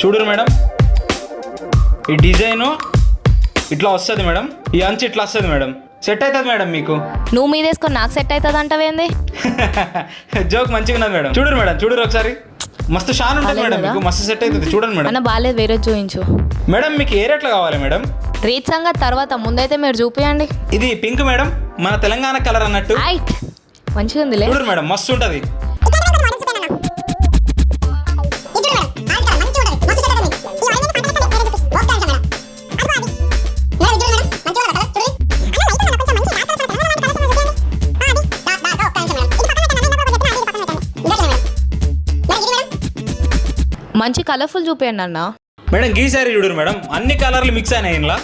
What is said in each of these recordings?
చూడరు మేడం. ఈ డిజైను ఇట్లా వస్తుంది మేడం. ఈ అంచు ఇట్లా వస్తుంది మేడం. సెట్ అవుతుంది మేడం మీకు. నువ్వు మీద వేసుకొని నాకు సెట్ అవుతుంది అంటావేంది జోక్ మంచిగా ఉన్నది మేడం. చూడరు మేడం చూడరు ఒకసారి. మస్తు షాన్ ఉంటుంది మేడం మీకు. మస్తు సెట్ అవుతుంది. చూడండి మేడం. అన్న బాగాలేదు వేరే చూయించు మేడం మీకు ఏ రేట్లో కావాలి మేడం? రీత్ సంగతి తర్వాత ముందైతే మీరు చూపియండి. ఇది పింక్ మేడం మన తెలంగాణ కలర్ అన్నట్టు. మంచిగా ఉందిలే చూడరు మేడం మస్తు ఉంటుంది. మంచి కలర్ఫుల్ చూపియండి అన్న. మేడం గీ సారీ చూడరు మేడం. అన్ని కలర్లు మిక్స్ అయినాయి ఇంట్లో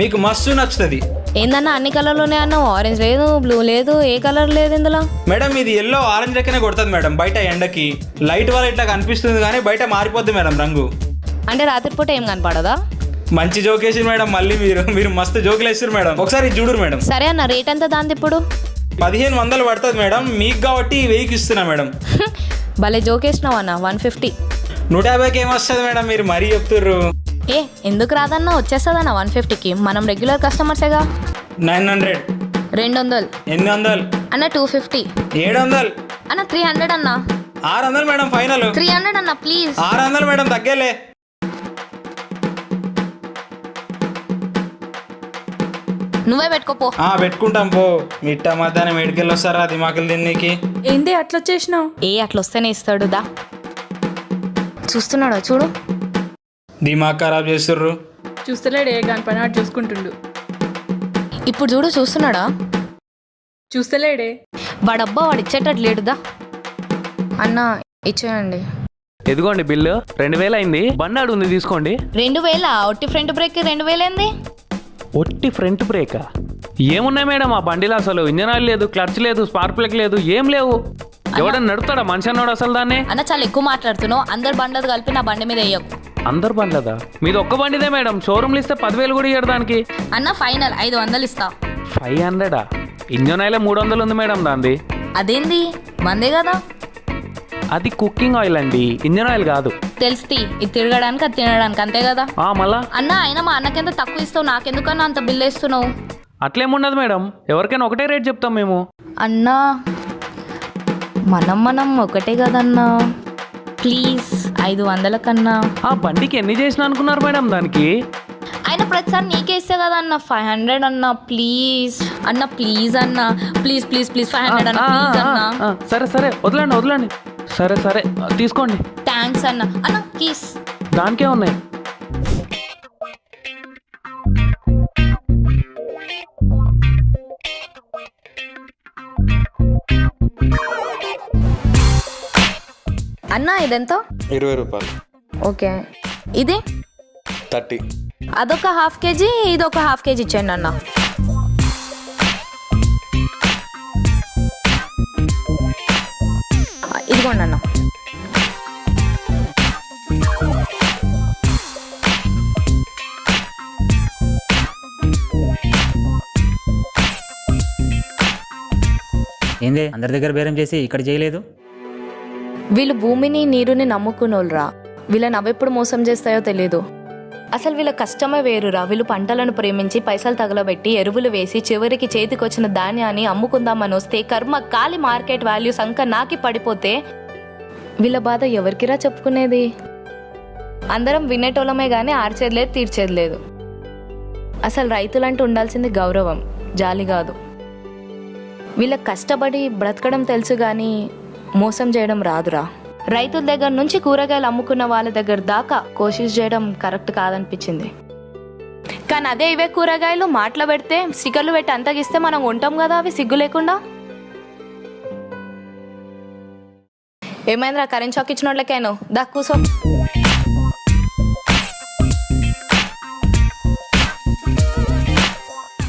మీకు మస్తు నచ్చుతుంది. ఏందన్నా అన్ని కలర్లోనే అన్న ఆరెంజ్ లేదు బ్లూ లేదు ఏ కలర్ లేదు ఇందులో? మేడం ఇది ఎల్లో ఆరెంజ్ లెక్కనే కొడుతుంది మేడం. బయట ఎండకి. లైట్ వల్ల ఇట్లా కనిపిస్తుంది కానీ బయట మారిపోద్ది మేడం రంగు. అంటే రాత్రిపూట ఏం కనపడదా? మంచి జోక్ మేడం. మళ్ళీ మీరు మీరు మస్తు జోకులు వేస్తారు మేడం. ఒకసారి ఇది చూడరు మేడం. సరే అన్న రేట్ ఎంత దాంది ఇప్పుడు? పదిహేను వందలు పడుతుంది మేడం. మీకు కాబట్టి వెయ్యికి ఇస్తున్నా మేడం. భలే జోకేసినావు అన్న. One fifty. నూట యాభైకి ఏమొస్తుంది మేడం? మీరు మరీ చెప్తుర్రు. ఏ ఎందుకు రాదన్న? వచ్చేస్తుందన్న వన్ ఫిఫ్టీకి. మనం రెగ్యులర్ కస్టమర్సేగా నైన్ హండ్రెడ్. రెండు వందలు ఎనిమిది వందలు? అన్న టూ ఫిఫ్టీ. ఏడు వందలు అన్న త్రీ హండ్రెడ్ అన్న. ఆరు వందలు మేడం ఫైనల్. త్రీ హండ్రెడ్ అన్న ప్లీజ్. ఆరు వందలు మేడం తగ్గేలే. నువ్వే పెట్టుకోపో ఆ, పెట్టుకుంటాం పో. మిట్ట మధ్యాహ్నం ఏడుకెళ్ళి వస్తారా? దిమాకులు తిన్నీకి. ఏంది అట్లా వచ్చేసినావు ఏ అట్లా వస్తేనే ఇస్తాడు దా. చూస్తున్నాడు? చూడు. దిమాగ్ ఖరాబ్ చేస్తుర్రు. చూస్తలేడే దాని పని ఆడు చూసుకుంటుండు. ఇప్పుడు చూడు చూస్తున్నాడా? చూస్తలేడే. వాడబ్బా వాడు ఇచ్చేటట్టు లేడుదా? అన్న ఇచ్చేయండి. ఎదిగోండి బిల్లు రెండు వేలు అయింది బండి ఆడు ఉంది తీసుకోండి. రెండు వేల? ఒట్టి ఫ్రంట్ బ్రేక్ రెండు వేలు ఏంది ఒట్టి ఫ్రంట్ బ్రేకా? ఏమున్నాయి మేడం ఆ బండిలో అసలు ఇంజన్ ఆయిల్ లేదు క్లచ్ లేదు స్పార్క్ ప్లగ్ లేదు ఏం లేవు? ఎవడన్నా నడుపుతాడా? మనిషి అన్నాడు అసలు దాన్ని? అన్న చాలా ఎక్కువ మాట్లాడుతున్నావు. అందరు బండ్లది కలిపి నా బండి మీద వేయకు. అందరు బండ్లదా? మీది ఒక్క బండిదే మేడం. షోరూమ్లు ఇస్తే పదివేలు కూడా ఇయ్యడు దానికి. అన్న ఫైనల్. ఐదు వందలు ఇస్తా. ఫైవ్ హండ్రెడా? ఇంజన్ ఆయిల్ మూడు వందలు ఉంది మేడం దాంది. అదేంది? మందే కదా. అది కుకింగ్ ఆయిల్ అండి. ఇంజన్ ఆయిల్ కాదు. తెలుస్తి. ఇది తిరగడానికి అది తినడానికి అంతే కదా. ఆ మళ్ళా? అన్న అయినా మా అన్నకెంత తక్కువ ఇస్తావు? నాకెందుకన్నా అంత బిల్ వేస్తున్నావు? అట్లేముండదు మేడం. ఎవరికైనా ఒకటే రేట్ చెప్తాం మేము. అన్నా మనం మనం ఒకటే కదన్నా. ప్లీజ్ ఐదు వందల కన్నా. ఆ బండికి ఎన్ని చేసిన అనుకున్నారు మేడం దానికి? ఆయన ప్రతిసారి నీకే ఇస్తే కదా అన్న ఫైవ్ హండ్రెడ్ అన్న ప్లీజ్ అన్న ప్లీజ్ అన్న. Please please please five hundred అన్న ప్లీజ్ ఆ, సరే సరే వదలండి వదలండి. సరే సరే తీసుకోండి. థ్యాంక్స్ అన్న. అన్న కీస్ దానికే ఉన్నాయి. అన్న ఇదెంత? ఇరవై రూపాయలు. ఓకే. ఇది? థర్టీ. అదొక హాఫ్ కేజీ ఇది ఒక హాఫ్ కేజీ ఇచ్చేయండి అన్న. ఇదిగోండి అన్న. ఏందే? అందరి దగ్గర బేరం చేసి ఇక్కడ చేయలేదు? వీళ్ళు భూమిని నీరుని నమ్ముకునోళ్ళరా వీళ్ళని అవెప్పుడు మోసం చేస్తాయో తెలియదు అసలు వీళ్ళ కష్టమే వేరురా. వీళ్ళు పంటలను ప్రేమించి పైసలు తగలబెట్టి ఎరువులు వేసి చివరికి చేతికొచ్చిన ధాన్యాన్ని అమ్ముకుందామని వస్తే కర్మ కాలి మార్కెట్ వాల్యూ సంక నాకి పడిపోతే వీళ్ళ బాధ ఎవరికిరా చెప్పుకునేది? అందరం వినేటోళ్ళమే కానీ ఆర్చేది లేదు తీర్చేది లేదు అసలు రైతులంటూ ఉండాల్సింది గౌరవం జాలి కాదు. వీళ్ళకి కష్టపడి బ్రతకడం తెలుసు కానీ మోసం చేయడం రాదురా. రైతుల దగ్గర నుంచి కూరగాయలు అమ్ముకున్న వాళ్ళ దగ్గర దాకా కోషిష్ చేయడం కరెక్ట్ కాదనిపించింది. కానీ అదే ఇవే కూరగాయలు మాటలు పెడితే స్టిక్కర్లు పెట్టి అంతగిస్తే మనం ఉంటాం కదా అవి సిగ్గు లేకుండా? ఏమైందిరా కరెంట్ షాక్ ఇచ్చిన వాళ్ళకేను దా కూసో.